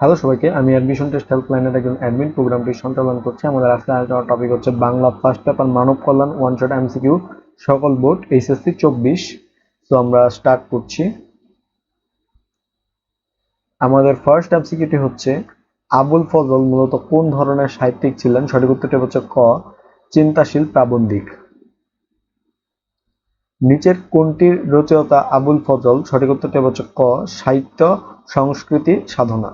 Hello সবাইকে, আমি admission test হেল্পলাইনের একজন অ্যাডমিন প্রোগ্রামটি সঞ্চালন করছি। আমাদের আজকে আলোচনার টপিক হচ্ছে বাংলা ফার্স্ট পেপার মানব কল্যাণ ওয়ান শট এমসিকিউ সকল বোর্ড এইচএসসি চব্বিশ। তো আমরা স্টার্ট করছি। আমাদের ফার্স্ট এমসিকিউটি হচ্ছে, আবুল ফজল মূলত কোন ধরনের সাহিত্যিক ছিলেন? সঠিক উত্তরটি হচ্ছে ক, চিন্তাশীল প্রাবন্ধিক। নিচের কোনটির রচয়তা আবুল ফজল? সঠিক উত্তরটি হচ্ছে ক, সাহিত্য, সংস্কৃতি, সাধনা।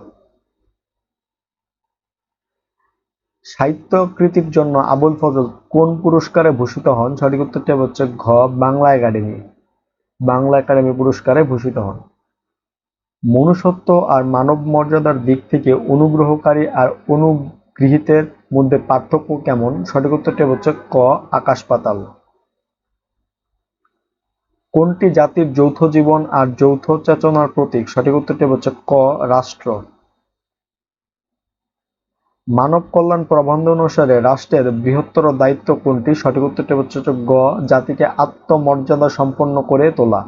সাহিত্য কৃতির জন্য আবুল ফজল কোন পুরস্কারে ভূষিত হন? সঠিক উত্তরটি হচ্ছে ঘ, বাংলা একাডেমি। বাংলা একাডেমি পুরস্কারে ভূষিত হন। মনুষ্যত্ব আর মানব মর্যাদার দিক থেকে অনুগ্রহকারী আর অনুগৃহীতের মধ্যে পার্থক্য কেমন? সঠিক উত্তরটি হচ্ছে ক, আকাশ পাতাল। কোনটি জাতির যৌথ জীবন আর যৌথ চেতনার প্রতীক? সঠিক উত্তরটি হচ্ছে ক, রাষ্ট্র। মানব কল্যাণ প্রবন্ধ অনুসারে রাষ্ট্রের বৃহত্তর দায়িত্ব কোনটি? সঠিক উত্তরটি হচ্ছে গ, জাতিকে আত্মমর্যাদা সম্পন্ন করে তোলা।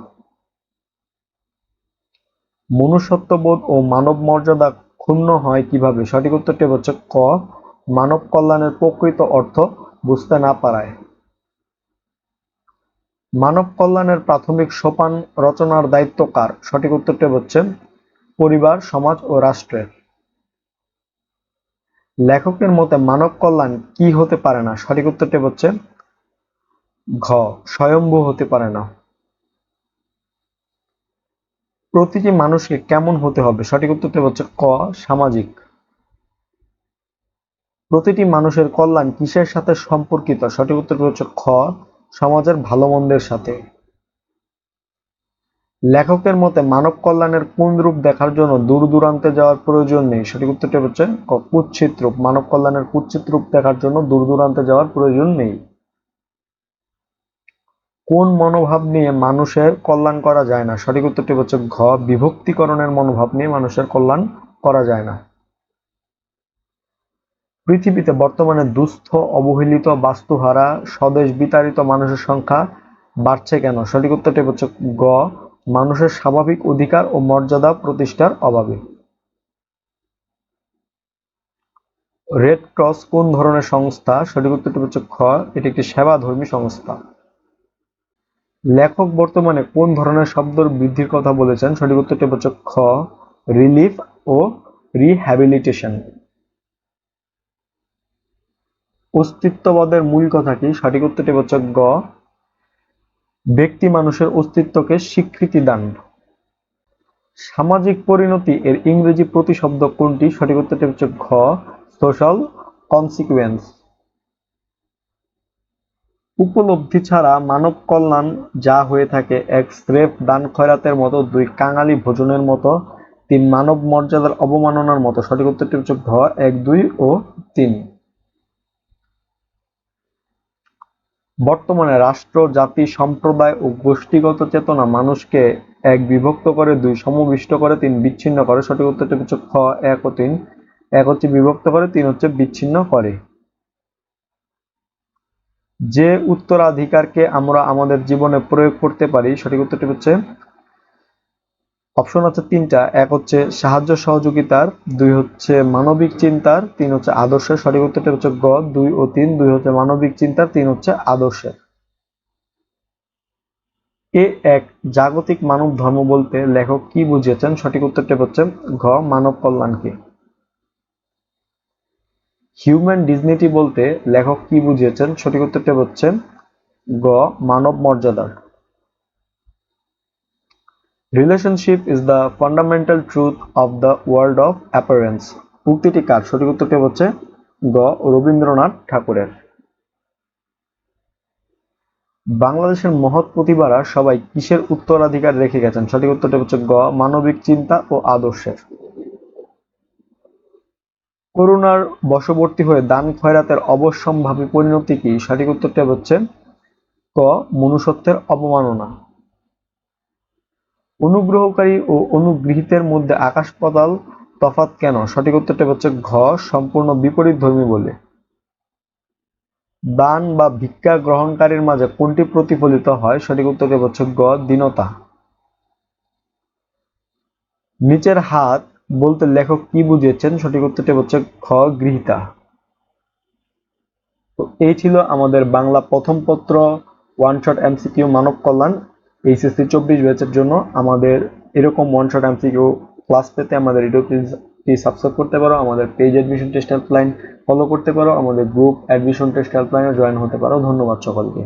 মনুষ্যত্ববোধ ও মানব মর্যাদা ক্ষুণ্ণ হয় কীভাবে? সঠিক উত্তরটি হচ্ছে ক মানব কল্যাণের প্রকৃত অর্থ বুঝতে না পারায়। মানব কল্যাণের প্রাথমিক সোপান রচনার দায়িত্ব কার? সঠিক উত্তরটি হচ্ছে পরিবার, সমাজ ও রাষ্ট্রের। লেখকের মতে মানব কল্যাণ কি হতে পারে না? সঠিক উত্তরটি হচ্ছে ঘ, স্বয়ম্ভু হতে পারে না। প্রতিটি মানুষকে কেমন হতে হবে? সঠিক উত্তরটি হচ্ছে ক, সামাজিক। প্রতিটি মানুষের কল্যাণ কিসের সাথে সম্পর্কিত? সঠিক উত্তরটি হচ্ছে খ, সমাজের ভালো মন্দের সাথে। লেখকের মতে মানব কল্যাণের কোন রূপ দেখার জন্য দূর দূরান্তে যাওয়ার প্রয়োজন নেই? সঠিক উত্তরটি হচ্ছে কুৎসিত রূপ। মানব কল্যাণের কুৎসিত রূপ দেখার জন্য দূর দূরান্তে যাওয়ার প্রয়োজন নেই। কোন মনোভাব নিয়ে মানুষের কল্যাণ করা যায় না? সঠিক উত্তরটি হচ্ছে ঘ, বিভক্তিকরণের মনোভাব নিয়ে মানুষের কল্যাণ করা যায় না। পৃথিবীতে বর্তমানে দুস্থ, অবহেলিত, বাস্তুহারা, স্বদেশ বিতাড়িত মানুষের সংখ্যা বাড়ছে কেন? সঠিক উত্তরটি হচ্ছে গ মানুষের স্বাভাবিক অধিকার ও মর্যাদা প্রতিষ্ঠার অভাবে। রেড ক্রস কোন ধরনের সংস্থা? সঠিক উত্তরটি হচ্ছে খ। এটি একটি সেবাধর্মী সংস্থা। লেখক বর্তমানে কোন ধরনের শব্দ বৃদ্ধির কথা বলেছেন? সঠিক উত্তরটি হচ্ছে খ। রিলিফ ও রিহ্যাবিলিটেশন অস্তিত্ববাদের মূল কথা কি? সঠিক উত্তরটি হচ্ছে গ। ব্যক্তি মানুষের অস্তিত্বকে স্বীকৃতি দান। সামাজিক পরিণতি এর ইংরেজি প্রতিশব্দ কোনটি? সঠিক উত্তরটি হচ্ছে ঘ সোশ্যাল কনসিকুয়েন্স উপলব্ধি ছাড়া মানব কল্যাণ যা হয়ে থাকে এক স্রেফ দান খয়রাতের মতো, দুই কাঙালি ভোজনের মতো, তিন মানব মর্যাদার অবমাননার মতো। সঠিক উত্তরটি হচ্ছে ঘ, এক, দুই ও তিন। বর্তমানে রাষ্ট্র, জাতি, সম্প্রদায় ও গোষ্ঠীগত চেতনা মানুষকে এক বিভক্ত করে, দুই সমবিষ্ট করে, তিন বিচ্ছিন্ন করে। সঠিক উত্তরটি হচ্ছে খ, এক ও তিন। এক হচ্ছে বিভক্ত করে, তিন হচ্ছে বিচ্ছিন্ন করে। যে উত্তরাধিকারকে আমরা আমাদের জীবনে প্রয়োগ করতে পারি, সঠিক উত্তরটি হচ্ছে অপশন আছে তিনটা। এক হচ্ছে সাহায্য সহযোগিতার, দুই হচ্ছে মানবিক চিন্তার, তিন হচ্ছে আদর্শের। সঠিক উত্তরটি হচ্ছে গ, দুই ও তিন। দুই হচ্ছে মানবিক চিন্তার, তিন হচ্ছে আদর্শের। এ এক, জাগতিক মানব ধর্ম বলতে লেখক কি বুঝিয়েছেন? সঠিক উত্তরটি হচ্ছে ঘ, মানব কল্যাণকে হিউম্যান ডিজনিটি বলতে লেখক কি বুঝিয়েছেন? সঠিক উত্তরটি হচ্ছে গ, মানব মর্যাদার। Relationship is the fundamental truth of the world of appearance উক্তিটি কার? সঠিক উত্তরটি হচ্ছে গ. রবীন্দ্রনাথ ঠাকুরের। বাংলাদেশের মহৎ প্রতিভারা সবাই কিসের উত্তরাধিকার রেখে গেছেন? সঠিক উত্তরটি হচ্ছে গ, মানবিক চিন্তা ও আদর্শের। করুণার বশবর্তী হয়ে দান খয়রাতের অবশ্যম্ভাবী পরিণতি কি? সঠিক উত্তরটি হচ্ছে ক, মনুষ্যত্বের অবমাননা। অনুগ্রহকারী ও অনুগৃহীতের মধ্যে আকাশ পাতাল তফাত কেন? সঠিক উত্তরটি হচ্ছে ঘ, সম্পূর্ণ বিপরীত ধর্মী বলে। দান বা ভিক্ষা গ্রহণকারীর মাঝে কোনটি প্রতিফলিত হয়? সঠিক উত্তরটি হচ্ছে গ, দীনতা। নিচের হাত বলতে লেখক কি বুঝিয়েছেন? সঠিক উত্তরটি হচ্ছে খ গৃহীতা। এই ছিল আমাদের বাংলা প্রথম পত্র ওয়ান শট এমসিকিউ মানব কল্যাণ। এইচএসসি চব্বিশ ব্যাচের জন্য আমাদের এরকম ওয়ান শট এমসিকিউ ক্লাস পেতে আমাদের ইউটিউবটি সাবস্ক্রাইব করতে পারো, আমাদের page admission test helpline follow করতে পারো, আমাদের গ্রুপ অ্যাডমিশন টেস্ট হেল্পলাইনে জয়েন হতে পারো। ধন্যবাদ সকলকে।